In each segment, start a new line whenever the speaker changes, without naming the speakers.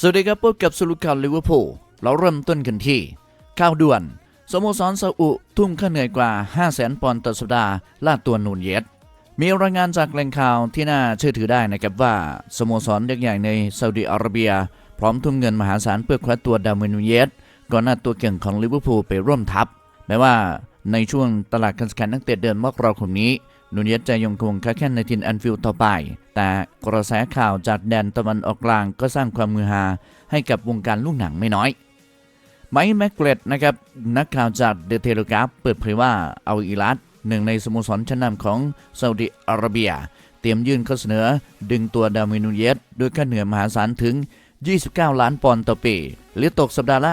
สวัสดีครับพบกับสรุปข่าวลิเวอร์พูลเราเริ่มต้นกันที่ข่าวด่วน สโมสรซาอุทุ่มค่าเหนื่อยกว่า5 0 0 0 0 0ปอนด์ต่อสัปดาห์ล่าตัวนูนเยสมีรายงานจากแหล่งข่าวที่น่าเชื่อถือได้นะครับว่าสโมสรยักษ์ใหญ่ในซาอุดิอาระเบีย พร้อมทุ่มเงินมหาศาลเพื่อคว้าตัวดาร์วินนูเยสก่อนหน้าตัวเก่งของลิเวอร์พูลไปร่วมทัพแม้ว่าในช่วงตลาดการซื้อขายนักเตะเดือนมกราคมนี้ นูนเยสจะยังคงค้าแข่งในทินแอนฟิลด์ต่อไป แต่กระแสข่าวจากแดนตะวันออกกลางก็สร้างความมือฮาให้กับวงการลูกหนังไม่น้อยไมค์แมกเกรดนะครับนักข่าวจากเดอะเทเลกราฟเปิดเผยว่าเอาอิรัตหนึ่งในสโมสรชั้นนำของซาอุดิอาระเบีย เตรียมยื่นข้อเสนอ ดึงตัวดาวินูเยสด้วยค่าเหนื่อยมหาศาลถึง 29 ล้านปอนด์ต่อปีหรือตกสัปดาห์ละ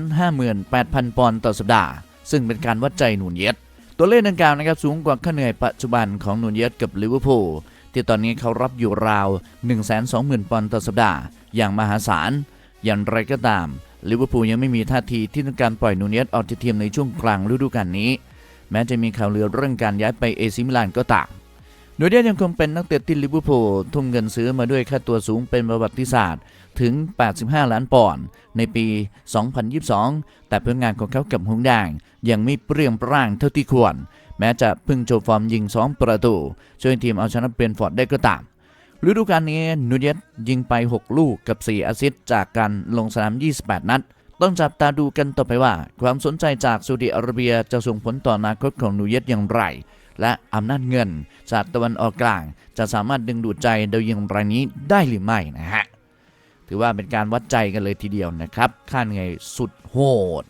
558,000 ปอนด์ต่อสัปดาห์ ซึ่งเป็นการวัดใจนูนเยส ตัวเลขดังกล่าวนะครับสูงกว่าค่าเหนื่อยปัจจุบันของนูนเยสกับลิเวอร์พูลที่ตอนนี้เขารับอยู่ราว 120,000 ปอนด์ต่อสัปดาห์ อย่างมหาศาล อย่างไรก็ตามลิเวอร์พูลยังไม่มีท่าทีที่ต้องการปล่อยนูนเยสออกจากทีมในช่วงกลางฤดูกาลนี้ แม้จะมีข่าวลือเรื่องการย้ายไปเอซิมิลานก็ตามนูนเยสยังคงเป็นนักเตะที่ลิเวอร์พูลทุ่มเงินซื้อมาด้วยค่าตัวสูงเป็นประวัติศาสตร์ ถึง 85 ล้านปอนด์ในปี 2022 แต่ผลงานของเขากับหงส์แดงยังไม่เปรี้ยงปร้างเท่าที่ควร แม้จะพิ่งโชว์ฟอร์มยิง 2 ประตู ช่วยทีมเอาชนะเบรนฟอร์ดได้ก็ตามฤดูกาลนี้นูเยสยิงไป 6 ลูกกับ 4 แอสซิสต์จากการลงสนาม 28 นัด ต้องจับตาดูกันต่อไปว่า ความสนใจจากซาอุดิอาระเบียจะส่งผลต่ออนาคตของนูเยสอย่างไร และอำนาจเงินจากตะวันออกกลาง จะสามารถดึงดูดใจโดยยิงรายนี้ได้หรือไม่นะฮะ ถือว่าเป็นการวัดใจกันเลยทีเดียวนะครับค่าเหนื่อยสุดโหด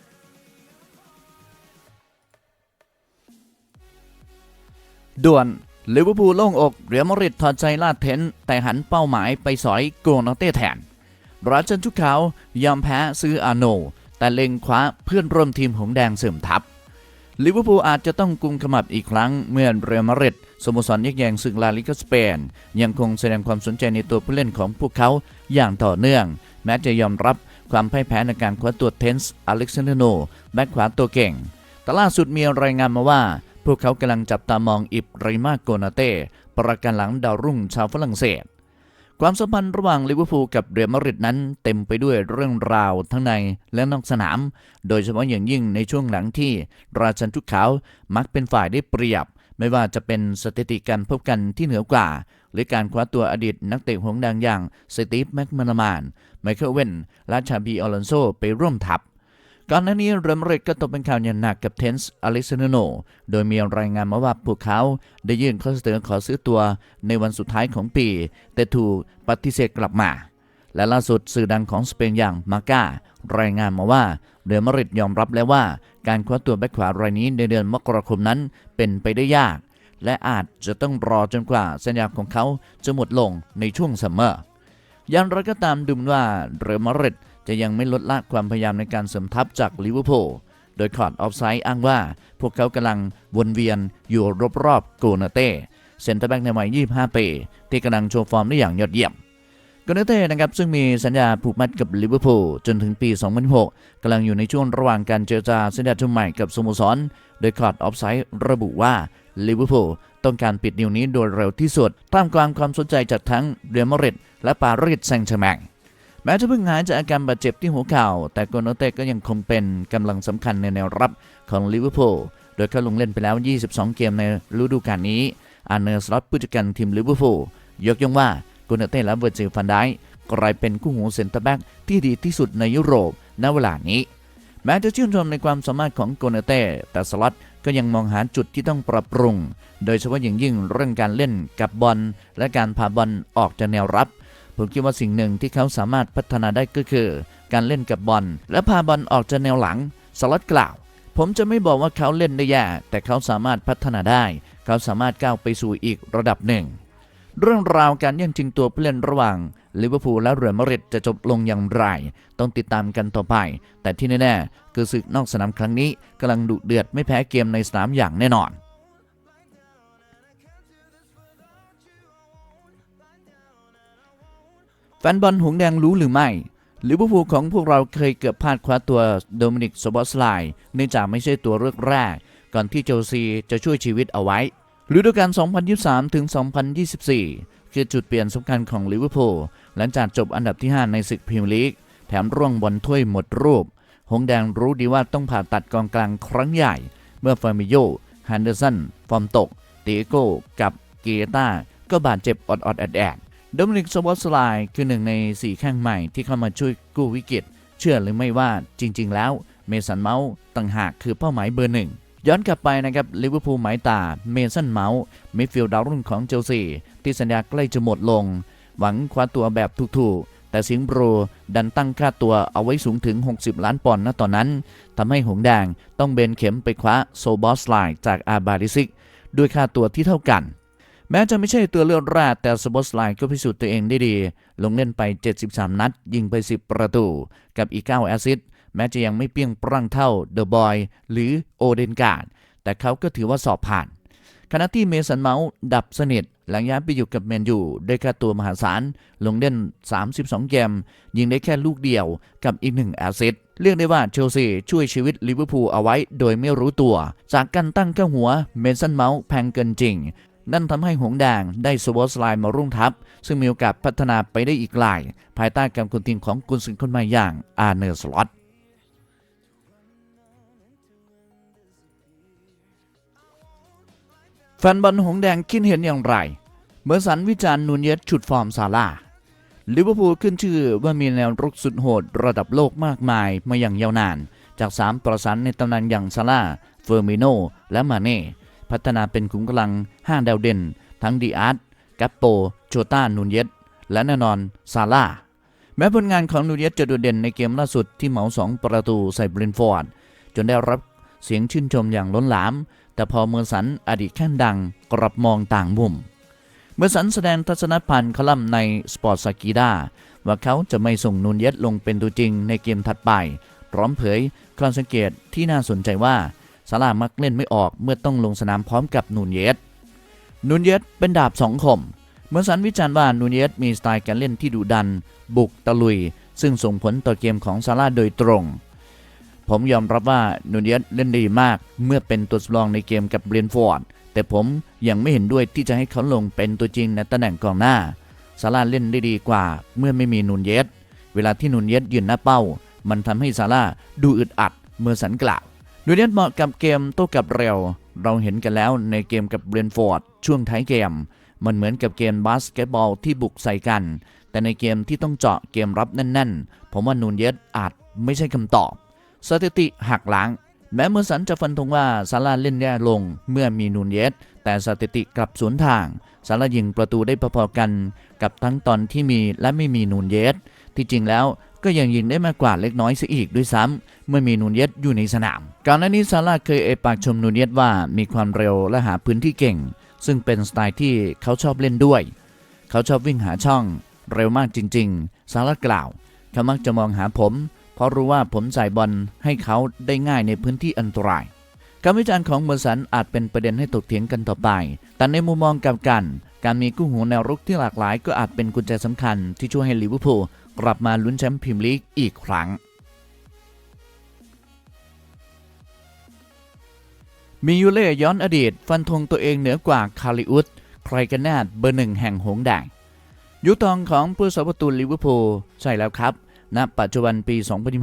ด่วนลิเวอร์พูลโล่งอกเรียมาริดถอดใจลาดเทนแต่หันเป้าหมายไปสอยโกนาเต้แทนราชันชุกขาวยอมแพ้ซื้ออาโน แต่เล็งคว้าเพื่อนร่วมทีมหงแดงเสริมทัพลิเวอร์พูลอาจจะต้องกุมขมับอีกครั้งเมื่อเรอัลมาริด สโมสรยักษ์ใหญ่ศึกลาลิกาสเปน ยังคงแสดงความสนใจในตัวผู้เล่นของพวกเขาอย่างต่อเนื่อง แม้จะยอมรับความพ่ายแพ้ในการคว้าตัวเทนส์อเล็กซานเดโนแบ็คขวาตัวเก่ง แต่ล่าสุดมีรายงานมาว่า พวกเขากำลังจับตามองอิบริมาโกนาเต้ประกันหลังดาวรุ่งชาวฝรั่งเศส ความสัมพันธ์ระหว่างลิเวอร์พูลกับเรอัลมาดริดนั้นเต็มไปด้วยเรื่องราวทั้งในและนอกสนาม โดยเฉพาะอย่างยิ่งในช่วงหลังที่ราชันทุกขาวมักเป็นฝ่ายได้เปรียบ ไม่ว่าจะเป็นสถิติการพบกันที่เหนือกว่า หรือการคว้าตัวอดีตนักเตะหงดังอย่างสตีฟแม็กมานามาน ไมเคิลเวนและชาบีออลอนโซไปร่วมทัพก่อนหน้านี้เรมาดริดก็ตกเป็นข่าวอย่างหนักกับเทนส์อเล็กซานโน โดยมีรายงานมาว่าพวกเขาได้ยื่นข้อเสนอขอซื้อตัวในวันสุดท้ายของปี แต่ถูกปฏิเสธกลับมา และล่าสุดสื่อดังของสเปนอย่างมาก้ารายงานมาว่าเรอัลมาดริดยอมรับแล้วว่า การคว้าตัวแบ็คขวารายนี้ในเดือนมกราคมนั้นเป็นไปได้ยาก และอาจจะต้องรอจนกว่าสัญญาของเขาจะหมดลงในช่วงซัมเมอร์อย่างไรก็ตามดูมว่าเรอัลมาดริดจะยังไม่ลดละความพยายามในการเสริมทัพจากลิเวอร์พูลโดยคอร์ดออฟไซด์อ้างว่า พวกเขากำลังวนเวียนอยู่รอบๆโกนาเต้เซนเตอร์แบ็กในวัย 25 ปีที่กำลังโชว์ฟอร์มได้อย่างยอดเยี่ยม กนาเต้นะครับซึ่งมีสัญญาผูกมัดกับลิเวอร์พูลจนถึงปี 2006กำลังอยู่ในช่วงระหว่างการเจรจาสัญญาชุดใหม่กับสโมสร โดยคอร์ดออฟไซด์ระบุว่าลิเวอร์พูลต้องการปิดดีลนี้โดยเร็วที่สุดท่ามกลางความสนใจจากทั้งเรอัลมาดริดและปารีสแซงต์แชร์แมงแม้จะเพิ่งหายจากอาการบาดเจ็บที่หัวเข่าแต่โกโนเต้ก็ยังคงเป็นกำลังสำคัญในแนวรับของลิเวอร์พูลโดยเขาลงเล่นไปแล้ว 22 เกมในฤดูกาลนี้อาเนอร์สล็อตผู้จัดการทีมลิเวอร์พูลยกย่องว่า กโนเต้และเวอร์จิลฟันไดค์กลายเป็นคู่หูเซนเตอร์แบ็กที่ดีที่สุดในยุโรปณเวลานี้ แม้จะชื่นชมในความสามารถของโกเนเต้แต่สล็อตก็ยังมองหาจุดที่ต้องปรับปรุง โดยเฉพาะอย่างยิ่งเรื่องการเล่นกับบอลและการพาบอลออกจากแนวรับผมคิดว่าสิ่งหนึ่งที่เขาสามารถพัฒนาได้ก็คือ การเล่นกับบอลและพาบอลออกจากแนวหลังสล็อตกล่าว ผมจะไม่บอกว่าเขาเล่นได้แย่แต่เขาสามารถพัฒนาได้ เขาสามารถก้าวไปสู่อีกระดับหนึ่ง เรื่องราวการแย่งชิงตัวผู้เล่นระหว่างลิเวอร์พูลและเรอัลมาดริดจะจบลงอย่างไร ต้องติดตามกันต่อไป แต่ที่แน่ๆคือศึกนอกสนามครั้งนี้กำลังดุเดือดไม่แพ้เกมในสนามอย่างแน่นอนแฟนบอลหงแดงรู้หรือไม่ลิเวอร์พูลของพวกเราเคยเกือบพลาดคว้าตัวโดมินิกสบอสไลน์เนื่องจากไม่ใช่ตัวเลือกแรก ก่อนที่เชลซีจะช่วยชีวิตเอาไว้ ฤดูกาล 2023 ถึง 2024 คือจุดเปลี่ยนสำคัญของลิเวอร์พูลหลังจากจบอันดับที่ 5 ในศึกพรีเมียร์ลีก แถมร่วงบอลถ้วยหมดรูป หงแดงรู้ดีว่าต้องผ่าตัดกองกลางครั้งใหญ่ เมื่อฟาร์มิโยฮันเดอร์สัน ฟอร์มตกเตโก้ กับเกตาก็บาดเจ็บอดๆแอดๆโดมินิกสวอตสไลน์คือหนึ่งใน 4 แข้งใหม่ที่เข้ามาช่วยกู้วิกฤต เชื่อหรือไม่ว่าจริง ๆ แล้ว เมสันเมาส์ต่างหากคือเป้าหมายเบอร์หนึ่ง ย้อนกลับไปนะครับลิเวอร์พูลหมายตาเมสันเมาส์มิดฟิลด์ดาวรุ่งของเชลซีที่สัญญาใกล้จะหมดลง หวังคว้าตัวแบบถูกๆ แต่สิงห์บรดันตั้งค่าตัวเอาไว้สูงถึง 60 ล้านปอนด์ณตอนนั้นทำให้หงแดงต้องเบนเข็มไปคว้าโซบอสไลน์จากอาบาริซิก ด้วยค่าตัวที่เท่ากัน แม้จะไม่ใช่ตัวเลือดแรกแต่สบอสไลน์ก็พิสูจน์ตัวเองได้ดี ลงเล่นไป 73 นัด ยิงไป 10 ประตู กับอีก 9 แอสซิสต์ แม้จะยังไม่เปี้ยงปรั่งเท่าเดอะบอยหรือโอเดนการ์ดแต่เขาก็ถือว่าสอบผ่าน ขณะที่เมสันเมาส์ดับสนิท หลังย้ายไปอยู่กับแมนยูด้วยค่าตัวมหาศาล ลงเล่น 32 เกม ยิงได้แค่ลูกเดียวกับอีกหนึ่งแอสซิสต์เรียกได้ว่าเชลซีช่วยชีวิตลิเวอร์พูลเอาไว้โดยไม่รู้ตัว จากการตั้งข้าหัวเมสันเมาส์แพงเกินจริง นั่นทำให้หงแดงได้สวอตไลน์มารุ่งทับ ซึ่งมีโอกาสพัฒนาไปได้อีกไกลภายใต้การคุมทีมของกุนซือคนใหม่อย่างอาร์เนอร์สล็อต แฟนบอลหงแดงคิดเห็นอย่างไร เมื่อสันวิจารณ์นูนเยสฉุดฟอร์มซาร่าลิเวอร์พูลขึ้นชื่อว่ามีแนวรุกสุดโหดระดับโลกมากมายมาอย่างยาวนาน จาก3ประสันในตำนานอย่างซาร่าเฟอร์มิโน และมาเน่ พัฒนาเป็นขุมกำลัง 5 ดาวเด่น ทั้งดีอาร์ตกัปโปโจต้านูนเยสและแน่นอนซาร่าแม้ผลงานของนูนเยสจะโดดเด่นในเกมล่าสุดที่เหมา2ประตูใส่บรินฟอร์ดจนได้รับเสียงชื่นชมอย่างล้นหลาม แต่พอเมอร์สันอดีตแข้งดังกลับมองต่างมุม เมื่อสันแสดงทัศนพันธ์คอลัมน์ในสปอร์ตสกีดาว่าเขาจะไม่ส่งนูนเยสลงเป็นตัวจริงในเกมถัดไป พร้อมเผยข้อสังเกตที่น่าสนใจว่าซาร่ามักเล่นไม่ออกเมื่อต้องลงสนามพร้อมกับนูนเยสนูนเยสเป็นดาบสองคมเมื่อสันวิจารณ์ว่านูนเยสมีสไตล์การเล่นที่ดุดัน บุกตะลุย ซึ่งส่งผลต่อเกมของซาร่าโดยตรง ผมยอมรับว่านูนเยสเล่นดีมาก เมื่อเป็นตัวสำรองในเกมกับเบรนฟอร์ดแต่ผมยังไม่เห็นด้วยที่จะให้เขาลงเป็นตัวจริงในตำแหน่งกองหน้าซาร่าเล่นได้ดีกว่า เมื่อไม่มีนูนเยสเวลาที่นูนเยสยืนหน้าเป้า มันทำให้ซาร่าดูอึดอัดเมื่อสันกล่าวนูนเยสเหมาะกับเกมโต้กับเร็ว เราเห็นกันแล้วในเกมกับเบรนฟอร์ดช่วงท้ายเกม มันเหมือนกับเกมบาสเกตบอลที่บุกใส่กัน แต่ในเกมที่ต้องเจาะเกมรับแน่น ๆ ผมว่านูนเยสอาจไม่ใช่คำตอบ สถิติหักล้าง แม้เมื่อสันจะฟันธงว่าซาราเล่นแย่ลงเมื่อมีนูนเยสแต่สถิติกลับสวนทางซารายิงประตูได้พอๆกัน กับทั้งตอนที่มีและไม่มีนูนเยสที่จริงแล้วก็ยังยิงได้มากกว่าเล็กน้อยเสียอีกด้วยซ้ำเมื่อมีนูนเยสอยู่ในสนาม ก่อนหน้านี้ซาราเคยเอปากชมนูนเยสว่ามีความเร็วและหาพื้นที่เก่ง ซึ่งเป็นสไตล์ที่เขาชอบเล่นด้วย เขาชอบวิ่งหาช่อง เร็วมากจริง ๆ ซารากล่าว เขามักจะมองหาผม เพราะรู้ว่าผมจ่ายบอลให้เขาได้ง่ายในพื้นที่อันตรายการวิจารณ์ของเมอร์สันอาจเป็นประเด็นให้ตกเถียงกันต่อไป แต่ในมุมมองกับกัน การมีกู้หูแนวรุกที่หลากหลายก็อาจเป็นกุญแจสำคัญที่ช่วยให้ลิเวอร์พูลกลับมาลุ้นแชมป์พรีเมียร์ลีกอีกครั้งมียูเล่ย้อนอดีต ฟันธงตัวเองเหนือกว่าคาริอุสใครกันแน่เบอร์หนึ่งแห่งหงแดงยุคทองของผู้สาประตูลิเวอร์พูลใช่แล้วครับ ณปัจจุบันปี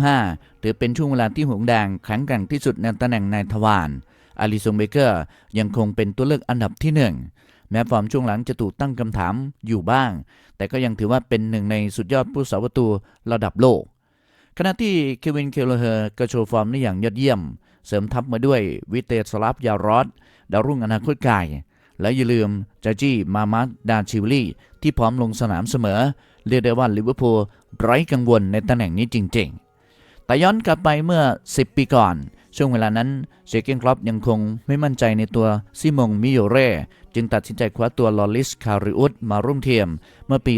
2025ถือเป็นช่วงเวลาที่หงแดงแข็งแกร่งที่สุดในตำแหน่งนายทวารอาริซงเบเกอร์ยังคงเป็นตัวเลือกอันดับที่หนึ่งแม้ฟอร์มช่วงหลังจะถูกตั้งคำถามอยู่บ้าง แต่ก็ยังถือว่าเป็นหนึ่งในสุดยอดผู้สาประตูระดับโลก ขณะที่เควินเคลเลอร์ก็โชว์ฟอร์มได้อย่างยอดเยี่ยม เสริมทัพมาด้วยวิเตสลาฟยารอดดาวรุ่งอนาคตไกลและอย่าลืมจาจี้มามัดดาชิวลี่ที่พร้อมลงสนามเสมอ เรียกได้ว่าลิเวอร์พูลไร้กังวลในตำแหน่งนี้จริง ๆ แต่ย้อนกลับไปเมื่อ 10 ปีก่อน ช่วงเวลานั้นเชเกนครอปยังคงไม่มั่นใจในตัวซิมงมิโยเร่จึงตัดสินใจคว้าตัวลอริสคาริอุสมาร่วมทีมเมื่อปี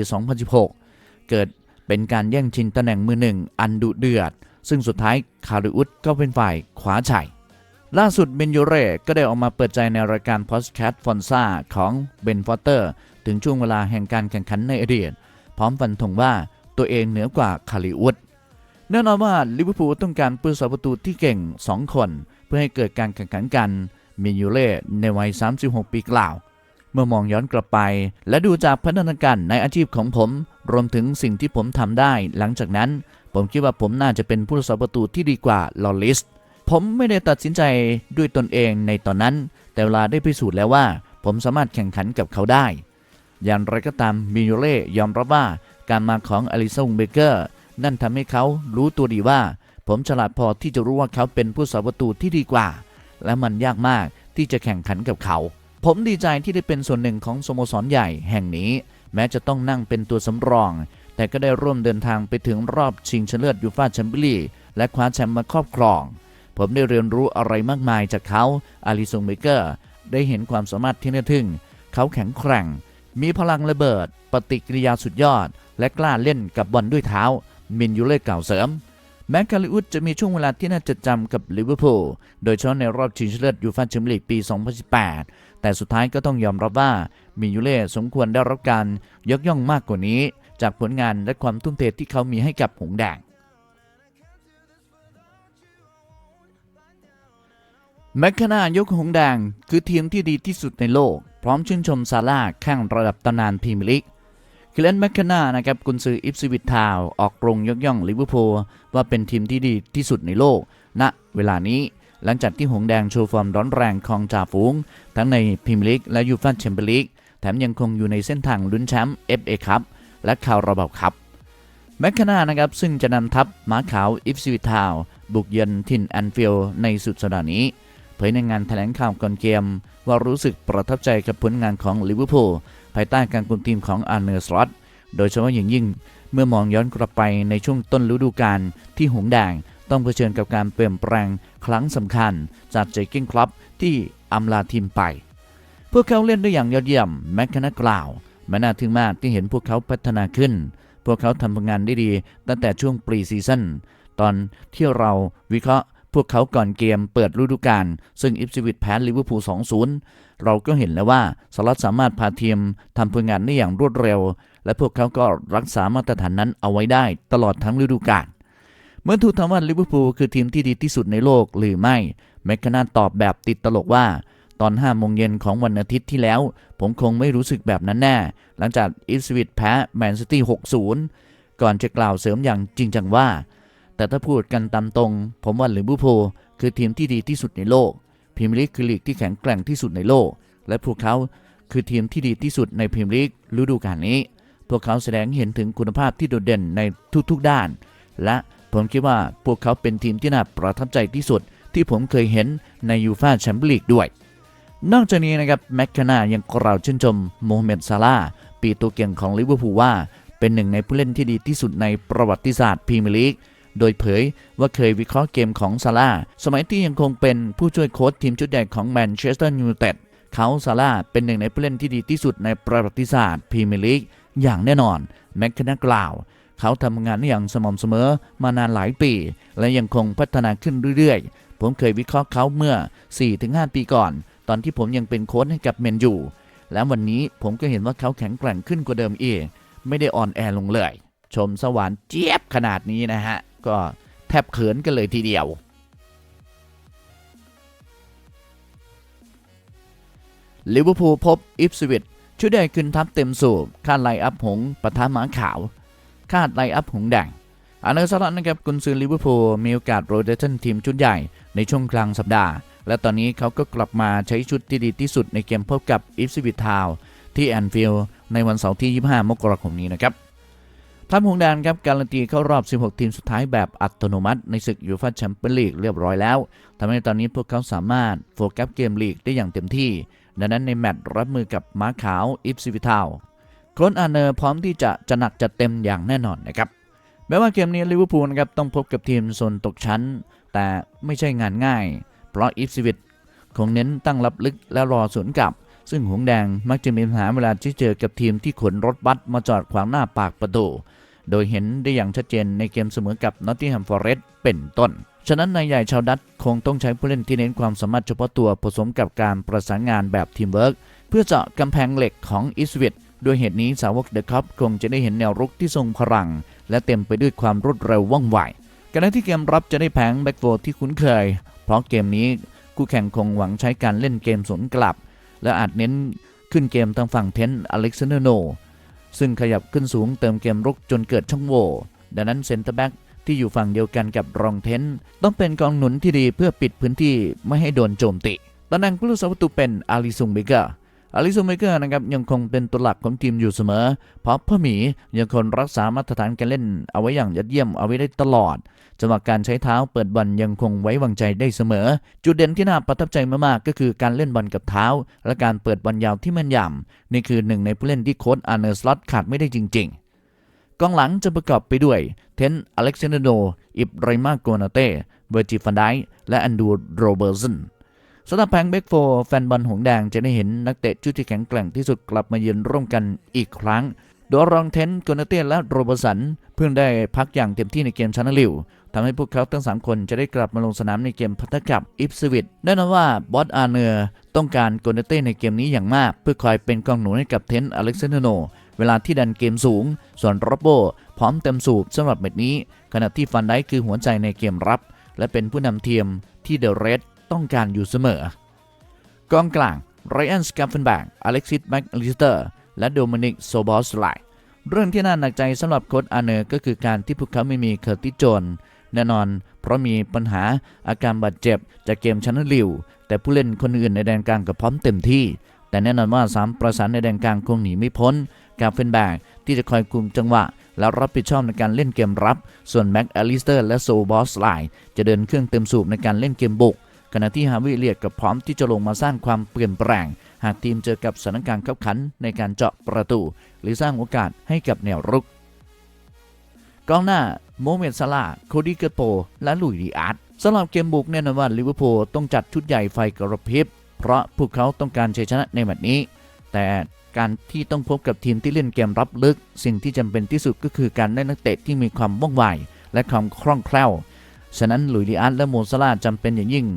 2016 เกิดเป็นการแย่งชิงตำแหน่งมือหนึ่งอันดุเดือด ซึ่งสุดท้ายคาริอุสก็เป็นฝ่ายคว้าชัยล่าสุดเบนโยเร่ก็ได้ออกมาเปิดใจในรายการพอสแค t ฟอนซ่าของเบนฟอเตอร์ ถึงช่วงเวลาแห่งการแข่งขันในอดีต พร้อมฟันธงว่าตัวเองเหนือกว่าคาริอุสแน่นอนว่าลิเวอร์พูลต้องการผู้สาประตูที่เก่ง 2 คน เพื่อให้เกิดการแข่งขันกันเบนโยเร่ในวัย 36 ปีกล่าว เมื่อมองย้อนกลับไป และดูจากพัฒนาการในอาชีพของผม รวมถึงสิ่งที่ผมทำได้ หลังจากนั้น ผมคิดว่าผมน่าจะเป็นผู้รักษาประตูที่ดีกว่าลอริสผมไม่ได้ตัดสินใจด้วยตนเองในตอนนั้น แต่เวลาได้พิสูจน์แล้วว่า ผมสามารถแข่งขันกับเขาได้ อย่างไรก็ตามมิโยเล่ยอมรับว่าการมาของอลิซงเบเกอร์นั่นทำให้เขารู้ตัวดีว่า ผมฉลาดพอที่จะรู้ว่าเขาเป็นผู้สาประตูที่ดีกว่า และมันยากมากที่จะแข่งขันกับเขา ผมดีใจที่ได้เป็นส่วนหนึ่งของสโมสรใหญ่แห่งนี้ แม้จะต้องนั่งเป็นตัวสำรอง แต่ก็ได้ร่วมเดินทางไปถึงรอบชิงชนะเลิศยูฟ่าแชมเปี้ยนลีกและคว้าแชมป์มาครอบครอง ผมได้เรียนรู้อะไรมากมายจากเขาอาริซงเบเกอร์ได้เห็นความสามารถที่น่าทึ่ง เขาแข็งแกร่ง มีพลังระเบิด ปฏิกิริยาสุดยอด และกล้าเล่นกับบอลด้วยเท้า มินยูเล่กล่าวเสริม แม้คาริอุสจะมีช่วงเวลาที่น่าจดจำกับลิเวอร์พูล โดยเฉพาะในรอบชิงชนะเลิศยูฟ่าแชมเปี้ยนลีกปี 2018 แต่สุดท้ายก็ต้องยอมรับว่า มินยูเล่สมควรได้รับการยกย่องมากกว่านี้ จากผลงานและความทุ่มเทที่เขามีให้กับหงแดงแมคคานายกหงแดงคือทีมที่ดีที่สุดในโลก ร้อมชื่นชมซาร่าห์ข้งระดับตำนานพรีเมียร์ลีกคิเลนแมคคานานะครับกุนซืออิฟซิวิตทาวออกโรงยกย่องลิเวอร์พูลว่าเป็นทีมที่ดีที่สุดในโลก ณ เวลานี้หลังจากที่หงแดงโชว์ฟอร์มร้อนแรงของจ่าฝูง ทั้งในพรีเมียร์ลีกและยูฟ่าแชมเปี้ยนลีกแถมยังคงอยู่ในเส้นทางลุ้นแชมป์ FA คัพและคาราบาวคัพแมคคานานะครับซึ่งจะนำทัพม้าขาวอิฟซิวิทาวบุกเยือนทินแอนฟิลด์ในสุดสัปดาห์นี้ เผยในงานแถลงข่าวก่อนเกม ว่ารู้สึกประทับใจกับผลงานของลิเวอร์พูลภายใต้การคุมทีมของอาร์เนอร์สลอตโดยเฉพาะอย่างยิ่ง เมื่อมองย้อนกลับไปในช่วงต้นฤดูกาลที่หงแดงต้องเผชิญกับการเปลี่ยนแปลงครั้งสำคัญ จากเจเก้นคลับที่อำลาทีมไป พวกเขาเล่นได้อย่างยอดเยี่ยมแมคคานากล่าวมันน่าทึ่งมากที่เห็นพวกเขาพัฒนาขึ้น พวกเขาทำผลงานได้ดี ตั้งแต่ช่วงปรีซีซั่นตอนที่เราวิเคราะห์ พวกเขาก่อนเกมเปิดฤดูกาลซึ่งอิฟซิวิตแพ้ลิเวอร์พูล 2-0 เราก็เห็นแล้วว่าสล็อตสามารถพาทีมทำผลงานได้อย่างรวดเร็ว และพวกเขาก็รักษามาตรฐานนั้นเอาไว้ได้ตลอดทั้งฤดูกาลเมื่อถูกถามว่าลิเวอร์พูลคือทีมที่ดีที่สุดในโลกหรือไม่แมคคานาตอบแบบติดตลกว่าตอน5โมงเย็นของวันอาทิตย์ที่แล้ว ผมคงไม่รู้สึกแบบนั้นแน่ หลังจากอิสวิตแพ้แมนซิตี้ 6-0 ก่อนจะกล่าวเสริมอย่างจริงจังว่า แต่ถ้าพูดกันตามตรง ผมว่าลิเวอร์พูลคือทีมที่ดีที่สุดในโลกพรีเมียร์ลีกคือลีกที่แข็งแกร่งที่สุดในโลก และพวกเขาคือทีมที่ดีที่สุดในพรีเมียร์ลีกฤดูกาลนี้ พวกเขาแสดงเห็นถึงคุณภาพที่โดดเด่นในทุกๆด้าน และผมคิดว่าพวกเขาเป็นทีมที่น่าประทับใจที่สุด ที่ผมเคยเห็นในยูฟ่าแชมเปี้ยนลีกด้วย นอกจากนี้นะครับแมคคานายังกล่าวชื่นชมโมฮัมเหม็ดซาลาปีตัวเก่งของลิเวอร์พูลว่า เป็นหนึ่งในผู้เล่นที่ดีที่สุดในประวัติศาสตร์พรีเมียร์ลีก โดยเผยว่าเคยวิเคราะห์เกมของซาลาสมัยที่ยังคงเป็นผู้ช่วยโค้ชทีมชุดใหญ่ของแมนเชสเตอร์ยูไนเต็ดเขาซาลาเป็นหนึ่งในผู้เล่นที่ดีที่สุดในประวัติศาสตร์พรีเมียร์ลีกอย่างแน่นอน แมคคานากล่าว เขาทำงานอย่างสม่ำเสมอมานานหลายปี และยังคงพัฒนาขึ้นเรื่อยๆ ผมเคยวิเคราะห์เขาเมื่อ 4-5 ปีก่อน ตอนที่ผมยังเป็นโค้ชให้กับเมนยูและวันนี้ผมก็เห็นว่าเขาแข็งแกร่งขึ้นกว่าเดิมอีก ไม่ได้อ่อนแอลงเลย ชมสวรรค์เจี๊ยบขนาดนี้นะฮะ ก็แทบเขินกันเลยทีเดียว ลิเวอร์พูลพบอิฟสวิตชุดใหญ่ขึ้นทัพเต็มสูบคาดไลอัพหงส์ปะทะหมาขาว คาดไลอัพหงส์แดงอานาซาลันนะครับกุนซือลิเวอร์พูลมีโอกาสโรเตชันทีมชุดใหญ่ในช่วงกลางสัปดาห์ และตอนนี้เขาก็กลับมาใช้ชุดที่ดีที่สุดในเกมพบกับอิฟซิวิตทาวที่แอนฟิลด์ในวันเสาร์ที่ 25 มกราคมนี้นะครับ ทัพหงแดงครับการันตีเข้ารอบ 16 ทีมสุดท้ายแบบอัตโนมัติในศึกยูฟ่าแชมเปี้ยนลีกเรียบร้อยแล้วทำให้ตอนนี้พวกเขาสามารถโฟกัสเกมลีกได้อย่างเต็มที่ ดังนั้นในแมตช์รับมือกับม้าขาวอิฟซิวิทาวโค้ชอาเนอร์พร้อมที่จะจะหนักจัดเต็มอย่างแน่นอนนะครับแม้ว่าเกมนี้ลิเวอร์พูลนะครับต้องพบกับทีมโซนตกชั้น แต่ไม่ใช่งานง่าย เพราะอิฟซิวิตคงเน้นตั้งรับลึกและรอสวนกลับ ซึ่งหงแดงมักจะมีปัญหาเวลาที่เจอกับทีมที่ขนรถบัสมาจอดขวางหน้าปากประตู โดยเห็นได้อย่างชัดเจนในเกมเสมอกับนอตติงแฮมฟอเรสต์เป็นต้น ฉะนั้นนายใหญ่ชาวดัตคงต้องใช้ผู้เล่นที่เน้นความสามารถเฉพาะตัวผสมกับการประสานงานแบบทีมเวิร์กเพื่อเจาะกำแพงเหล็กของอิสวิตด้วยเหตุนี้สาวกเดอะคัพคงจะได้เห็นแนวรุกที่ทรงพลัง และเต็มไปด้วยความรวดเร็วว่องไวขณะที่เกมรับจะได้แผงแบ็กโฟที่คุ้นเคย เพราะเกมนี้คู่แข่งคงหวังใช้การเล่นเกมสวนกลับ และอาจเน้นขึ้นเกมทางฝั่งเทนอเล็กซานเดอร์โน ซึ่งขยับขึ้นสูงเติมเกมรุกจนเกิดช่องโหว่ดังนั้นเซนเตอร์แบ็กที่อยู่ฝั่งเดียวกันกับรองเทนต้องเป็นกองหนุนที่ดีเพื่อปิดพื้นที่ไม่ให้โดนโจมตีตำแหน่งผู้รักษาประตูเป็นอาริซุงเบเกอร์อาริซุงเบเกอร์นะครับยังคงเป็นตัวหลักของทีมอยู่เสมอ เพราะพ่อหมียังคงรักษามาตรฐานการเล่น เอาไว้อย่างยอดเยี่ยมเอาไว้ได้ตลอด จังหวะการใช้เท้าเปิดบอลยังคงไว้วางใจได้เสมอ จุดเด่นที่น่าประทับใจมากๆก็คือการเล่นบอลกับเท้า และการเปิดบอลยาวที่แม่นยำนี่คือหนึ่งในผู้เล่นที่โค้ชอาร์เนอร์สล็อตขาดไม่ได้จริง ๆกองหลังจะประกอบไปด้วย เทน อเล็กซานเดโนอิบไรมาโกนาเต้เวอร์จิฟันไดและอันดูโรเบอร์สันสำหรับแพงเบกโฟแฟนบอลหงแดงจะได้เห็นนักเตะชุดที่แข็งแกร่งที่สุดกลับมาเยือนร่วมกันอีกครั้ง โดยรองเทนโกนาเต้และโรเบอร์สัน เพิ่งได้พักอย่างเต็มที่ในเกมชนะลิว ทำให้พวกเขาทั้ง3คนจะได้กลับมาลงสนามในเกมพัทกับอิฟสวิตแน่นอนว่าบอสอาร์เนอร์ต้องการโกนเต้ในเกมนี้อย่างมาก เพื่อคอยเป็นกองหนุนให้กับเทนอเล็กซานโน เวลาที่ดันเกมสูง ส่วนโรบโบพร้อมเต็มสูบสำหรับแมตช์นี้ ขณะที่ฟันไดคือหัวใจในเกมรับ และเป็นผู้นำทีมที่เดอะเรดต้องการอยู่เสมอกองกลางไรอันสกาฟเฟนแบงอเล็กซิสแม็กลิสเตอร์และโดมินิกโซบอสไลเรื่องที่น่าหนักใจสำหรับโค้ชอาร์เนอร์ก็คือการที่พวกเขาไม่มีเคอร์ติสโจน แน่นอน เพราะมีปัญหาอาการบาดเจ็บจากเกมชนะลิว แต่ผู้เล่นคนอื่นในแดนกลางก็พร้อมเต็มที่ แต่แน่นอนว่าสามประสานในแดนกลางคงหนีไม่พ้นกาเฟนแบกที่จะคอยคุมจังหวะ แล้วรับผิดชอบในการเล่นเกมรับ ส่วนแม็กอลิสเตอร์และโซบอสไลจะเดินเครื่องเต็มสูบในการเล่นเกมบุกขณะที่ฮาวิเลียดก็พร้อมที่จะลงมาสร้างความเปลี่ยนแปลง หากทีมเจอกับสถานการณ์ขับขันในการเจาะประตู หรือสร้างโอกาสให้กับแนวรุกกองหน้า โมเมดซาลาโคดี้เกโป และลุยดีอาร์ตสำหรับเกมบุกแน่นอนว่าลิเวอร์พูลต้องจัดชุดใหญ่ไฟกระพริบ เพราะพวกเขาต้องการชัยชนะในแมตช์นี้ แต่การที่ต้องพบกับทีมที่เล่นเกมรับลึก สิ่งที่จำเป็นที่สุดก็คือการได้นักเตะที่มีความว่องไวและความคล่องแคล่ว ฉะนั้นลุยดีอาร์ตและโมซาลาห์จำเป็นอย่างยิ่ง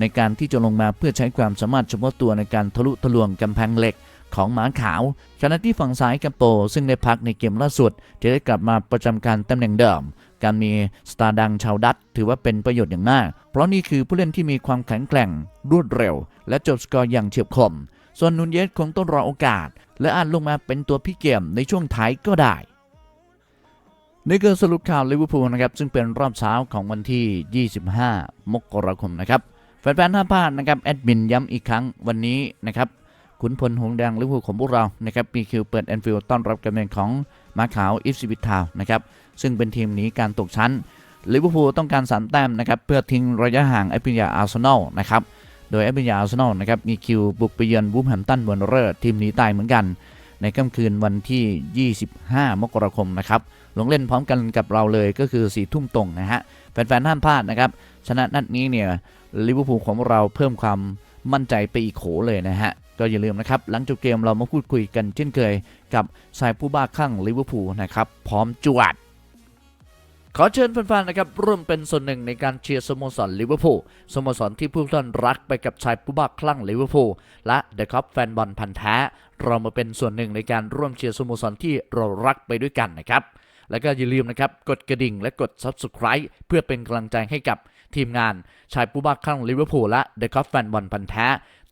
ในการที่จะลงมาเพื่อใช้ความสามารถเฉพาะตัวในการทะลุทะลวงกำแพงเหล็กของหมาขาวขณะที่ฝั่งซ้ายกัมโปซึ่งได้พักในเกมล่าสุด จะได้กลับมาประจำการตำแหน่งเดิม การมีสตาร์ดังชาวดัตถือว่าเป็นประโยชน์อย่างมาก เพราะนี่คือผู้เล่นที่มีความแข็งแกร่ง รวดเร็ว และจบสกอร์อย่างเฉียบคม ส่วนนุนเยสคงต้องรอโอกาส และอาจลงมาเป็นตัวพี่เกมในช่วงท้ายก็ได้นี่คือสรุปข่าวลิเวอร์พูลนะครับ ซึ่งเป็นรอบเช้าของวันที่ 25 มกราคมนะครับแฟนๆห้ามพลาดนะครับแอดมินย้ำอีกครั้งวันนี้นะครับขุนพลหงแดงลิเวอร์พูลของพวกเรานะครับมีคิวเปิดแอนฟิลด์ต้อนรับการเมืองของ ม้าขาวอิฟซิวิทาวนะครับซึ่งเป็นทีมหนีการตกชั้นลิเวอร์พูลต้องการสามแต้มนะครับเพื่อทิ้งระยะห่างแอปเปิลยาอาร์เซนอลนะครับโดยแอปเปิลยาอาร์เซนอลนะครับมีคิวบุกไปเยือนวูฟแฮมตันวันเรอร์ทีมหนีตายเหมือนกัน ในค่ำคืนวันที่ 25 มกราคมนะครับลงเล่นพร้อมกันกับเราเลยก็คือ4ทุ่มตรงนะฮะแฟนๆห้ามพลาดนะครับชนะนัดนี้เนี่ยลิเวอร์พูลของเราเพิ่มความมั่นใจไปอีกโขเลยนะฮะ ก็อย่าลืมนะครับ หลังจบเกมเรามาพูดคุยกันเช่นเคยกับสายผู้บ้าคลั่งลิเวอร์พูลนะครับพร้อมจวดขอเชิญแฟนๆนะครับร่วมเป็นส่วนหนึ่งในการเชียร์สโมสรลิเวอร์พูลสโมสรที่ผู้ท่านรักไปกับชายผู้บ้าคลั่งลิเวอร์พูลและเดอะคัพแฟนบอลพันธ์แท้ เรามาเป็นส่วนหนึ่งในการร่วมเชียร์สโมสรที่เรารักไปด้วยกันนะครับ แล้วก็อย่าลืมนะครับกดกระดิ่งและกด Subscribe เพื่อเป็นกำลังใจให้กับทีมงานชายผู้บ้าคลั่งลิเวอร์พูลและเดอะคัพแฟนบอลพันธ์แท้